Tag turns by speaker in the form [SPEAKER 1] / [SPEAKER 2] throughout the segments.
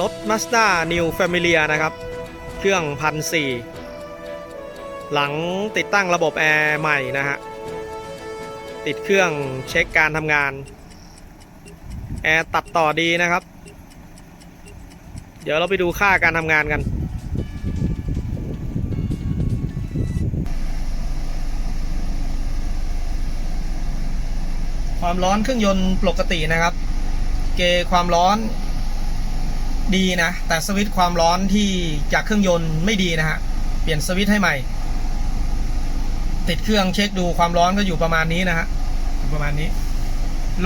[SPEAKER 1] รถ Mazda New Familia นะครับ เครื่องพันสี่หลังติดตั้งระบบแอร์ใหม่นะฮะ ติดเครื่องเช็คการทำงาน แอร์ตัดต่อดีนะครับ เดี๋ยวเราไปดูค่าการทำงานกันความร้อนเครื่องยนต์ปกตินะครับ เกความร้อน ดีนะ แต่สวิตช์ความร้อนที่จากเครื่องยนต์ไม่ดีนะฮะ เปลี่ยนสวิตช์ให้ใหม่ ติดเครื่องเช็คดูความร้อนก็อยู่ประมาณนี้นะฮะประมาณนี้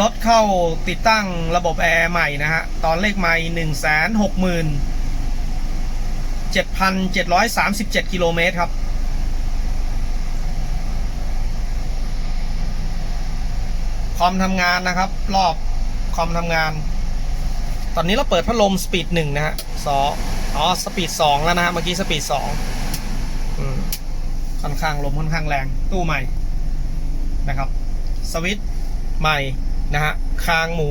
[SPEAKER 1] รถเข้าติดตั้งระบบแอร์ใหม่นะฮะ ตอนเลขใหม่หนึ่งแสนหกหมื่นเจ็ดพันเจ็ดร้อยสามสิบเจ็ดกิโลเมตรครับคอมทำงานนะครับ รอบคอมทำงาน ตอนนี้เราเปิดพัดลมสปีดหนึ่งนะฮะสองอ๋อสปีดสองแล้วนะฮะเมื่อกี้สปีดสองอืมค่อนข้างลมค่อนข้างแรงตู้ใหม่นะครับ สวิตช์ใหม่นะฮะคางหมู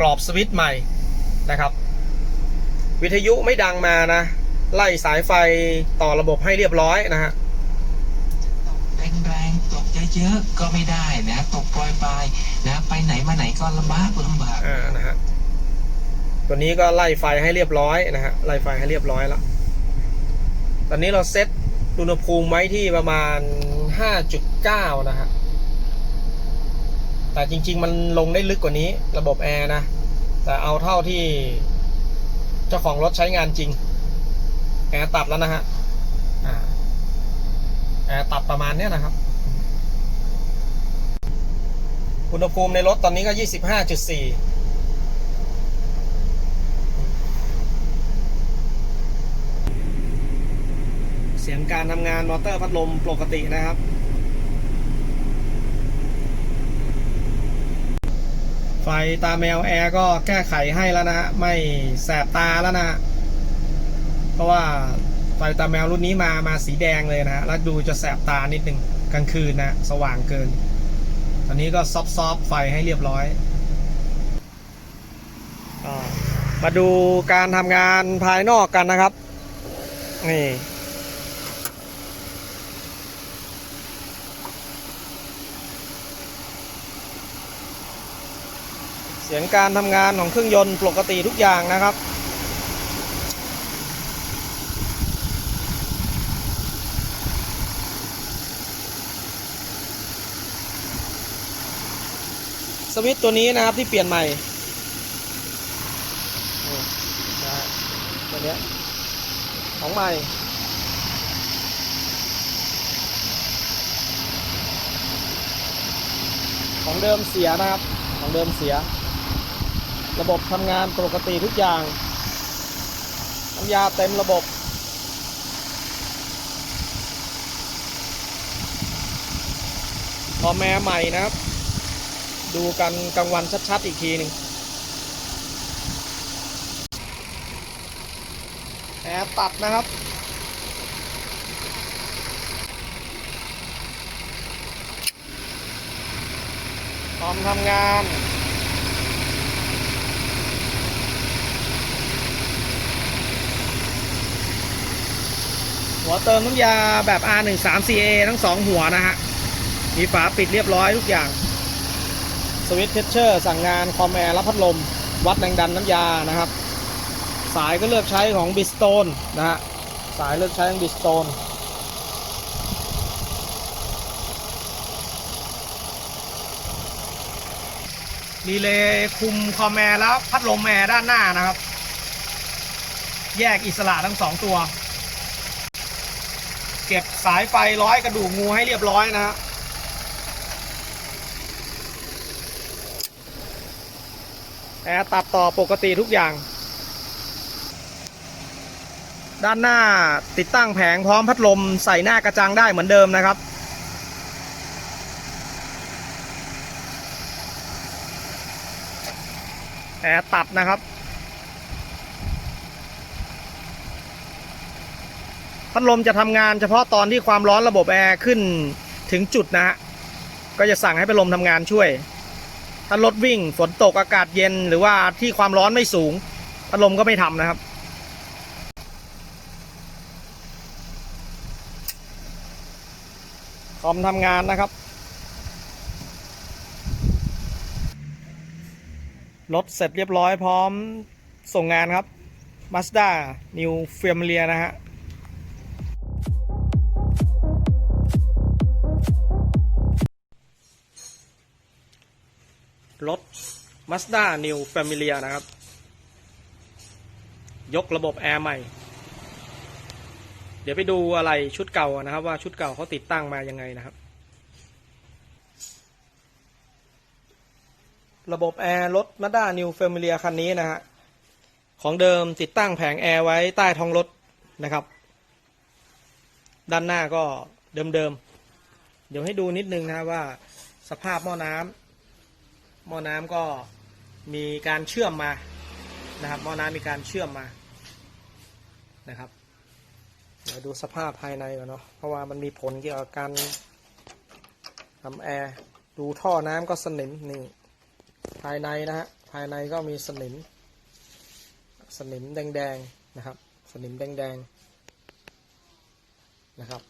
[SPEAKER 1] กรอบสวิตช์ใหม่นะครับ วิทยุไม่ดังมานะ ไล่สายไฟต่อระบบให้เรียบร้อยนะฮะ
[SPEAKER 2] ตกแรงๆตกเยอะๆก็ไม่ได้นะ ตกปล่อยปลายนะ ไปไหนมาไหนก็ลำบากลำบาก
[SPEAKER 1] อ่านะฮะ ตัวนี้ก็ไล่ไฟให้เรียบร้อยนะฮะไล่ไฟให้เรียบร้อยแล้วตอนนี้เราเซตอุณหภูมิไว้ที่ประมาณ 5.9 นะฮะแต่จริง ๆ มันลงได้ลึกกว่านี้ระบบแอร์นะ แต่เอาเท่าที่เจ้าของรถใช้งานจริง แอร์ตัดแล้วนะฮะแอร์ตัดประมาณเนี้ยนะครับ อุณหภูมิในรถตอนนี้ก็ 25.4 เสียงการทำงานมอเตอร์พัดลมปกตินะครับ ไฟตาแมวแอร์ก็แก้ไขให้แล้วนะฮะไม่แสบตาแล้วนะ เพราะว่าไฟตาแมวรุ่นนี้มามาสีแดงเลยนะฮะแล้วดูจะแสบตานิดนึงกลางคืนนะ สว่างเกิน ตอนนี้ก็ซอฟซอฟไฟให้เรียบร้อยอมาดูการทำงานภายนอกกันนะครับ นี่ เสียงการทำงานของเครื่องยนต์ปกติทุกอย่างนะครับ สวิตช์ตัวนี้นะครับที่เปลี่ยนใหม่ตัวนี้ของใหม่ของเดิมเสียนะครับ ของเดิมเสีย ระบบทำงานปกติทุกอย่างน้ำยาเต็มระบบ พอแม่ใหม่นะครับ ดูกันกลางวันชัดๆอีกทีหนึ่งแอร์ตัดนะครับพร้อมทำงาน หัวเติมน้ำยาแบบ R13CA ทั้งสองหัวนะฮะ มีฝาปิดเรียบร้อยทุกอย่าง สวิตช์เพชเชอร์สั่งงานคอมแอร์รับพัดลม วัดแรงดันน้ำยานะครับ สายก็เลือกใช้ของบิสโตนนะฮะ สายเลือกใช้ของบิสโตนรีเลย์คุมคอมแอร์แล้วพัดลมแอร์ด้านหน้านะครับ แยกอิสระทั้งสองตัว เก็บสายไฟร้อยกระดูกงูให้เรียบร้อยนะฮะแอร์ตัดต่อปกติทุกอย่าง ด้านหน้าติดตั้งแผงพร้อมพัดลมใส่หน้ากระจังได้เหมือนเดิมนะครับแอร์ตัดนะครับ พัดลมจะทำงานเฉพาะตอนที่ความร้อนระบบแอร์ขึ้นถึงจุดนะฮะก็จะสั่งให้พัดลมทำงานช่วย ถ้ารถวิ่งฝนตกอากาศเย็นหรือว่าที่ความร้อนไม่สูง พัดลมก็ไม่ทำนะครับคอมทำงานนะครับ รถเสร็จเรียบร้อยพร้อมส่งงานครับ Mazda New Familia นะฮะ รถ Mazda New Familia นะครับ ยกระบบแอร์ใหม่ เดี๋ยวไปดูอะไรชุดเก่านะครับ ว่าชุดเก่าเขาติดตั้งมายังไงนะครับ ระบบแอร์รถ Mazda New Familia คันนี้นะฮะของเดิมติดตั้งแผงแอร์ไว้ใต้ท้องรถนะครับ ด้านหน้าก็เดิมๆเดี๋ยวให้ดูนิดนึงนะครับว่าสภาพหม้อน้ำ หม้อน้ำก็มีการเชื่อมมานะครับหม้อน้ำมีการเชื่อมมานะครับเดี๋ยวดูสภาพภายในก่อนเนาะเพราะว่ามันมีผลเกี่ยวกับการทำแอร์ดูท่อน้ำก็สนิมนี่ภายในนะฮะภายในก็มีสนิม สนิมแดงๆนะครับ สนิมแดงๆนะครับ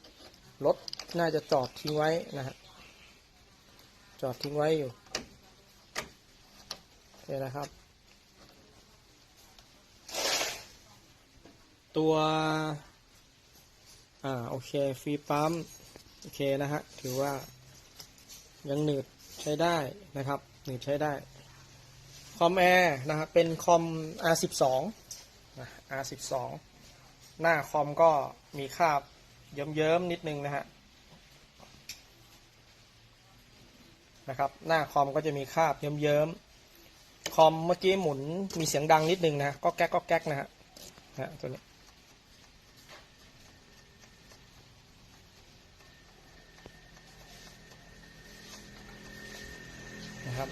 [SPEAKER 1] รถน่าจะจอดทิ้งไว้นะฮะจอดทิ้งไว้อยู่ โอเคนะครับ ตัว อ่า โอเคฟรีปั๊ม โอเคนะฮะ ถือว่ายังหนืดใช้ได้นะครับ หนืดใช้ได้ คอมแอร์นะครับเป็นคอม R12 นะ R12 หน้าคอมก็มีคราบเยิ้มๆนิดนึงนะฮะนะครับ หน้าคอมก็จะมีคราบเยิ้มๆ คอมเมื่อกี้หมุนมีเสียงดังนิดนึงนะก็แก๊กก็แก๊กนะฮะนะตัวนี้นะครับ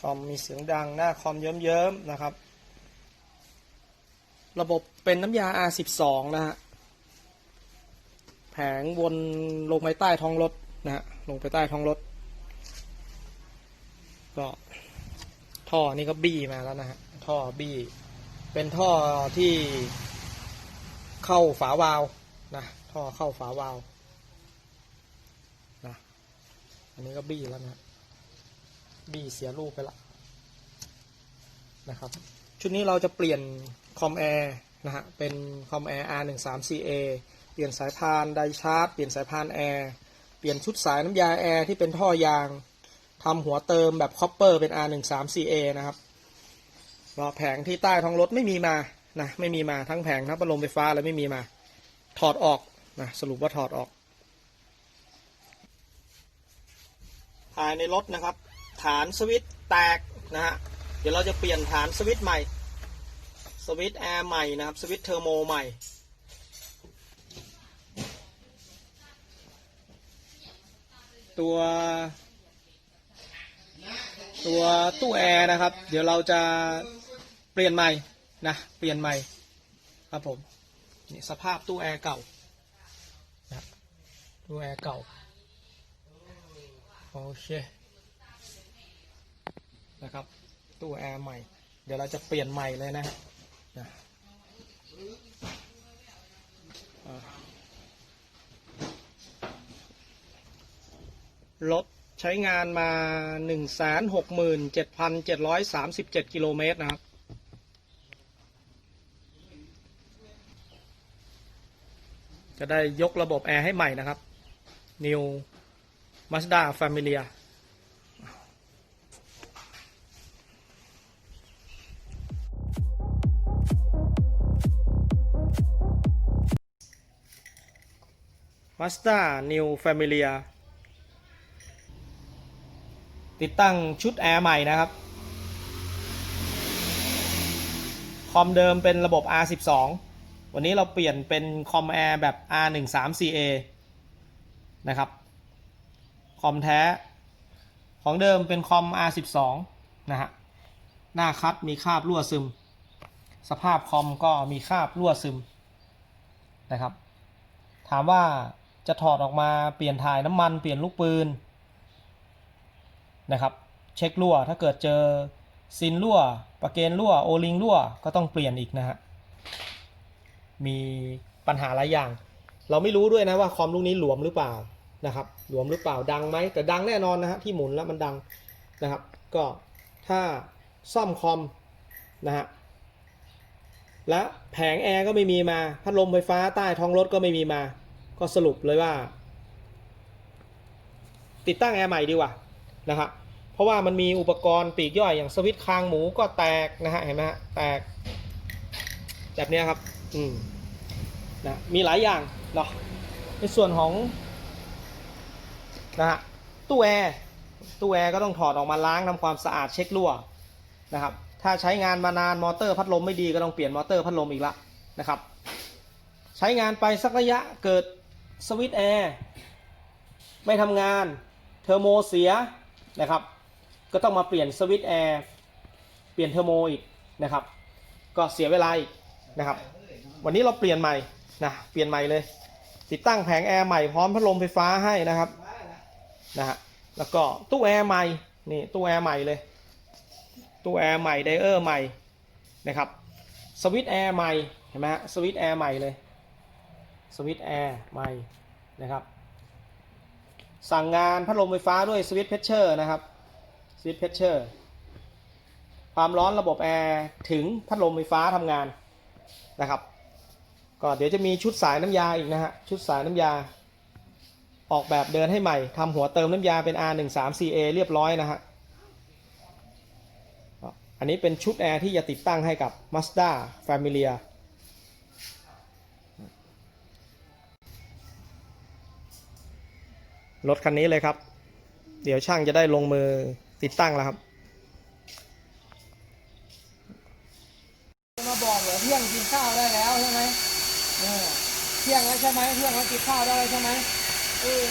[SPEAKER 1] คอมมีเสียงดังหน้าคอมเยิ้มๆนะครับ ระบบเป็นน้ำยา R12 นะฮะ แผงวนลงไปใต้ท้องรถนะฮะลงไปใต้ท้องรถ ก็ท่อนี่ก็บี้มาแล้วนะฮะท่อบี้เป็นท่อที่เข้าฝาวาล์วนะท่อเข้าฝาวาล์วนะอันนี้ก็บี้แล้วนะบี้เสียลูกไปละนะครับ ชุดนี้เราจะเปลี่ยนคอมแอร์นะฮะเป็นคอมแอร์ R13CA เปลี่ยนสายพานไดชาร์จเปลี่ยนสายพานแอร์เปลี่ยนชุดสายน้ำยาแอร์ที่เป็นท่อยางทำหัวเติมแบบคอปเปอร์เป็น R13CA นะครับรอแผงที่ใต้ท้องรถไม่มีมานะไม่มีมาทั้งแผงทั้งพัดลมไฟฟ้าเลยไม่มีมา ถอดออกนะสรุปว่าถอดออก ภายในรถนะครับ ฐานสวิตช์แตกนะฮะเดี๋ยวเราจะเปลี่ยนฐานสวิตช์ใหม่ สวิตช์แอร์ใหม่นะครับ สวิตช์เทอร์โมใหม่ ตัวตัวตู้แอร์นะครับ เดี๋ยวเราจะเปลี่ยนใหม่นะเปลี่ยนใหม่ครับผมนี่สภาพตู้แอร์เก่านะตู้แอร์เก่าโอเคนะครับตู้แอร์ใหม่ เดี๋ยวเราจะเปลี่ยนใหม่เลยนะฮะนะอ่า รถใช้งานมาหนึ่งแสนหกหมื่นเจ็ดพันเจ็ดร้อยสามสิบเจ็ดกิโลเมตรนะครับ จะได้ยกระบบแอร์ให้ใหม่นะครับ New Mazda Familia มาส d a New Familia ติดตั้งชุดแอร์ใหม่นะครับ คอมเดิมเป็นระบบ R12 วันนี้เราเปลี่ยนเป็นคอมแอร์แบบ R13CA นะครับ คอมแท้ ของเดิมเป็นคอม R12 นะฮะ หน้าคัดมีคราบรั่วซึม สภาพคอมก็มีคราบรั่วซึมนะครับ ถามว่าจะถอดออกมาเปลี่ยนถ่ายน้ำมันเปลี่ยนลูกปืน นะครับ เช็ครั่ว ถ้าเกิดเจอซินรั่วประเกนรั่วโอลิงรั่วก็ต้องเปลี่ยนอีกนะฮะ มีปัญหาหลายอย่าง เราไม่รู้ด้วยนะว่าคอมลูกนี้หลวมหรือเปล่านะครับ หลวมหรือเปล่าดังไหมแต่ดังแน่นอนนะฮะที่หมุนแล้วมันดังนะครับ ก็ถ้าซ่อมคอมนะฮะและแผงแอร์ก็ไม่มีมาพัดลมไฟฟ้าใต้ท้องรถก็ไม่มีมา ก็สรุปเลยว่า ติดตั้งแอร์ใหม่ดีกว่า นะครับเพราะว่ามันมีอุปกรณ์ปีกย่อยอย่างสวิตช์คางหมูก็แตกนะฮะเห็นไหมฮะแตก แบบนี้ครับอืมนะมีหลายอย่างเนาะในส่วนของนะฮะตู้แอร์ตู้แอร์ก็ต้องถอดออกมาล้างทำความสะอาดเช็ครั่วนะครับ ถ้าใช้งานมานานมอเตอร์พัดลมไม่ดีก็ต้องเปลี่ยนมอเตอร์พัดลมอีกละนะครับ ใช้งานไปสักระยะเกิดสวิตช์แอร์ไม่ทำงานเทอร์โมเสีย นะครับ ก็ต้องมาเปลี่ยนสวิตช์แอร์เปลี่ยนเทอร์โมอีกนะครับ ก็เสียเวลาอีกนะครับ วันนี้เราเปลี่ยนใหม่นะเปลี่ยนใหม่เลย ติดตั้งแผงแอร์ใหม่พร้อมพัดลมไฟฟ้าให้นะครับนะฮะแล้วก็ตู้แอร์ใหม่นี่ตู้แอร์ใหม่เลย ตู้แอร์ใหม่ไดเออร์ใหม่นะครับสวิตช์แอร์ใหม่เห็นไหมฮะสวิตช์แอร์ใหม่เลยสวิตช์แอร์ใหม่นะครับ สั่งงานพัดลมไฟฟ้าด้วยสวิตช์เพชเชอร์นะครับสวิตช์เพชเชอร์ความร้อนระบบแอร์ถึงพัดลมไฟฟ้าทำงานนะครับ ก็เดี๋ยวจะมีชุดสายน้ำยาอีกนะฮะชุดสายน้ำยา ออกแบบเดินให้ใหม่ทำหัวเติมน้ำยาเป็น R13CA เรียบร้อยนะฮะอันนี้เป็นชุดแอร์ที่จะติดตั้งให้กับ Mazda Familia รถคันนี้เลยครับ เดี๋ยวช่างจะได้ลงมือติดตั้งแล้วครับ มาบอกเหรอเที่ยงกินข้าวได้แล้วใช่ไหมเออเที่ยงแล้วใช่ไหมเที่ยงแล้วกินข้าวได้แล้วใช่ไหมเออ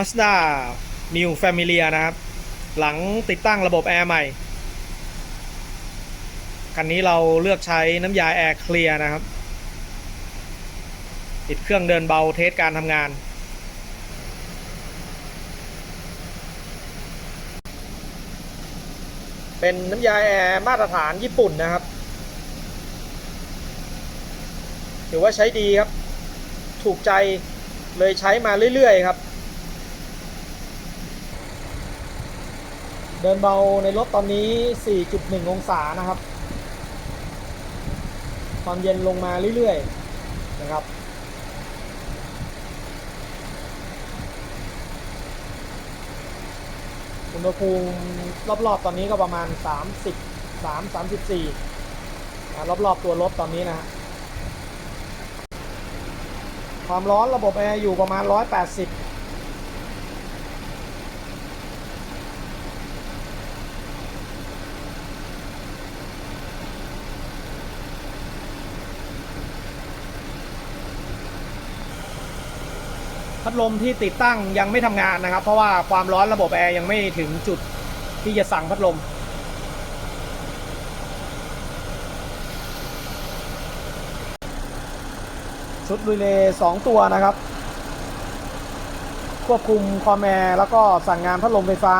[SPEAKER 1] Mazda New Familia นะครับ หลังติดตั้งระบบแอร์ใหม่ คันนี้เราเลือกใช้น้ำยาแอร์เคลียร์นะครับ ติดเครื่องเดินเบาเทสการทำงาน เป็นน้ำยาแอร์มาตรฐานญี่ปุ่นนะครับ ถือว่าใช้ดีครับ ถูกใจเลยใช้มาเรื่อยๆครับ เดินเบาในรถตอนนี้ 4.1 องศานะครับ ความเย็นลงมาเรื่อยๆ นะครับ อุณหภูมิรอบๆ ตอนนี้ก็ประมาณ33 34รอบๆ ตัวรถตอนนี้นะฮะความร้อนระบบแอร์อยู่ประมาณ 180 พัดลมที่ติดตั้งยังไม่ทำงานนะครับ เพราะว่าความร้อนระบบแอร์ยังไม่ถึงจุดที่จะสั่งพัดลม ชุดรีเลย์สองตัวนะครับ ควบคุมคอมแอร์แล้วก็สั่งงานพัดลมไฟฟ้า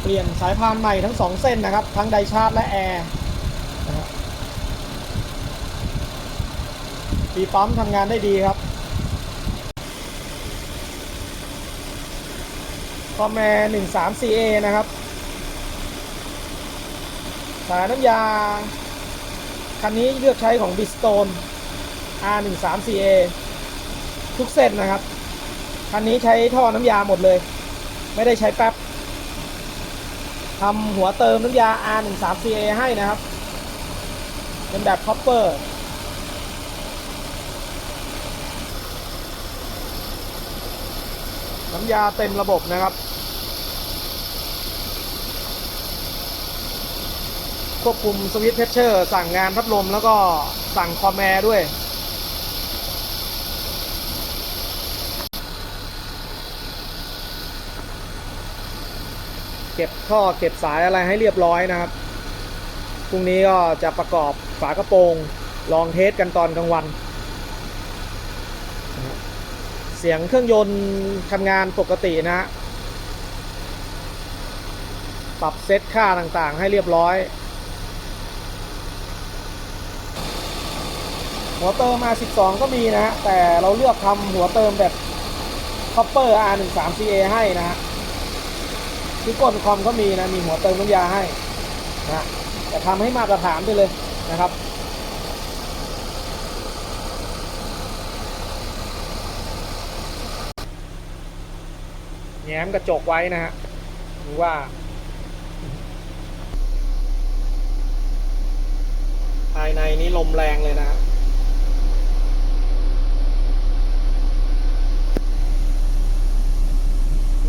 [SPEAKER 1] เปลี่ยนสายพานใหม่ทั้งสองเส้นนะครับ ทั้งไดชาร์จและแอร์นะครับ ปีปั๊มทำงานได้ดีครับคอมแอร์ 13CA นะครับสายน้ำยา คันนี้เลือกใช้ของ b i s t o n R13CA ทุกเส้นนะครับ คันนี้ใช้ท่อน้ำยาหมดเลย ไม่ได้ใช้แป๊บทำหัวเติมน้ำยา R13CA ให้นะครับ เป็นแบบคอปเปอร์ น้ำยาเต็มระบบนะครับ ควบคุมสวิตช์เพชเชอร์สั่งงานพัดลมแล้วก็สั่งคอมแอร์ด้วย เก็บท่อเก็บสายอะไรให้เรียบร้อยนะครับพรุ่งนี้ก็จะประกอบฝากระโปรง ลองเทสกันตอนกลางวัน เสียงเครื่องยนต์ทำงานปกตินะฮะปรับเซตค่าต่างๆ ให้เรียบร้อยหัวเติม R12 ก็มีนะฮะแต่เราเลือกทำหัวเติมแบบ Copper R13CA ให้นะฮะที่ก้นคอมก็มีนะ มีหัวเติมน้ำยาให้นะฮะแต่ทำให้มาตรฐานไปเลยนะครับ แง้มกระจกไว้นะฮะหรือว่าภายในนี้ลมแรงเลยนะฮะ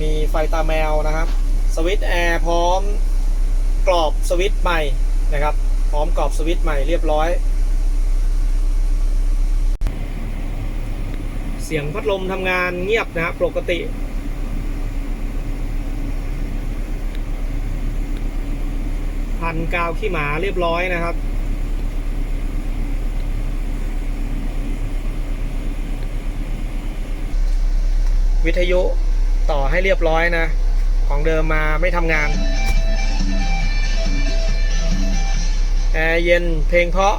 [SPEAKER 1] มีไฟตาแมวนะครับ สวิตช์แอร์พร้อมกรอบสวิตช์ใหม่นะครับ พร้อมกรอบสวิตช์ใหม่เรียบร้อย เสียงพัดลมทำงานเงียบนะฮะปกติ นกาวขี้หมาเรียบร้อยนะครับ วิทยุต่อให้เรียบร้อยนะ ของเดิมมาไม่ทำงาน แอร์เย็นเพลงเพาะ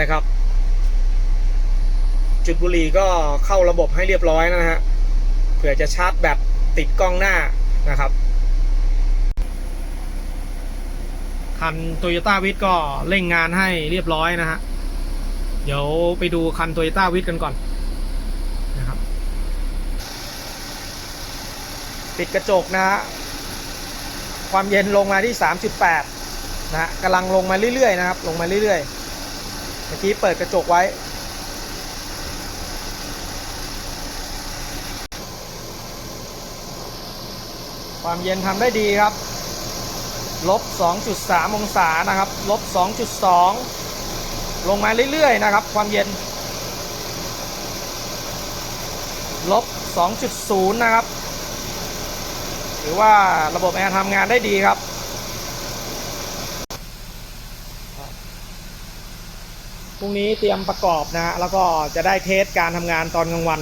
[SPEAKER 1] นะครับ จุดบุหรี่ก็เข้าระบบให้เรียบร้อยนะฮะเผื่อจะชาร์จแบตติดกล้องหน้านะครับ คันโตโยต้าวิทก็เร่งงานให้เรียบร้อยนะฮะ เดี๋ยวไปดูคันโตโยต้าวิทกันก่อนนะครับ ปิดกระจกนะฮะ ความเย็นลงมาที่ 3.8 นะฮะกำลังลงมาเรื่อยๆนะครับ ลงมาเรื่อยๆ เมื่อกี้เปิดกระจกไว้ความเย็นทำได้ดีครับ ลบ 2.3 องศานะครับ ลบ 2.2 ลงมาเรื่อยๆนะครับ ความเย็น ลบ 2.0 นะครับหรือว่าระบบแอร์ทำงานได้ดีครับ พรุ่งนี้เตรียมประกอบนะฮะ แล้วก็จะได้เทสการทำงานตอนกลางวัน